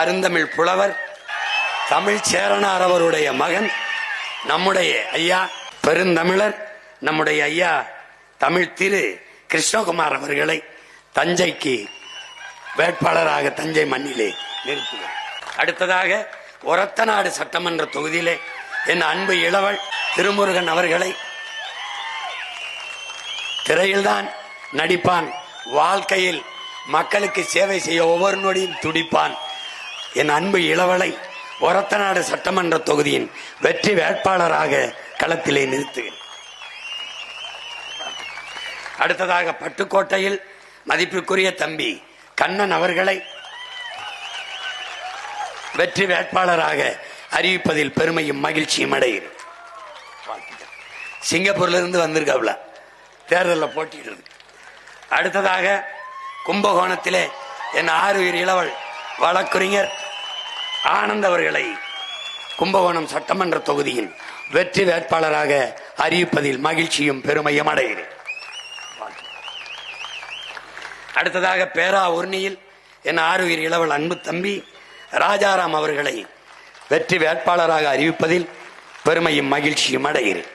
அருந்தமிழ் புலவர் தமிழ் சேரனார் அவருடைய மகன் நம்முடைய ஐயா பெருந்தமிழர் நம்முடைய ஐயா தமிழ் திரு கிருஷ்ணகுமார் அவர்களை தஞ்சைக்கு வேட்பாளராக தஞ்சை மண்ணிலே நிறுத்துகிறோம். அடுத்ததாக ஒரத்தநாடு சட்டமன்ற தொகுதியிலே என் அன்பு இளவல் திருமுருகன் அவர்களை திரையில்தான் நடிப்பான் வாழ்க்கையில் மக்களுக்கு சேவை செய்ய ஒவ்வொரு நொடியும் துடிப்பான். என் அன்பு இளவலை ஒரத்தநாடு சட்டமன்ற தொகுதியின் வெற்றி வேட்பாளராக களத்திலே நிறுத்துகிறேன். அடுத்ததாக பட்டுக்கோட்டையில் மதிப்பிற்குரிய தம்பி கண்ணன் அவர்களை வெற்றி வேட்பாளராக அறிவிப்பதில் பெருமையும் மகிழ்ச்சியும் அடைகிறேன். சிங்கப்பூர்ல இருந்து வந்திருக்காப்ல. தேர்தலில் போட்டியிடுறது. அடுத்ததாக கும்பகோணத்திலே என் ஆறுயிர் இளவல் வழக்குரைஞர் ஆனந்த் அவர்களை கும்பகோணம் சட்டமன்ற தொகுதியின் வெற்றி வேட்பாளராக அறிவிப்பதில் மகிழ்ச்சியும் பெருமையும் அடைகிறேன். அடுத்ததாக பேரா உர்ணியில் என் ஆறுயிர் இளவல் அன்பு தம்பி ராஜாராம் அவர்களை வெற்றி வேட்பாளராக அறிவிப்பதில் பெருமையும் மகிழ்ச்சியும் அடைகிறேன்.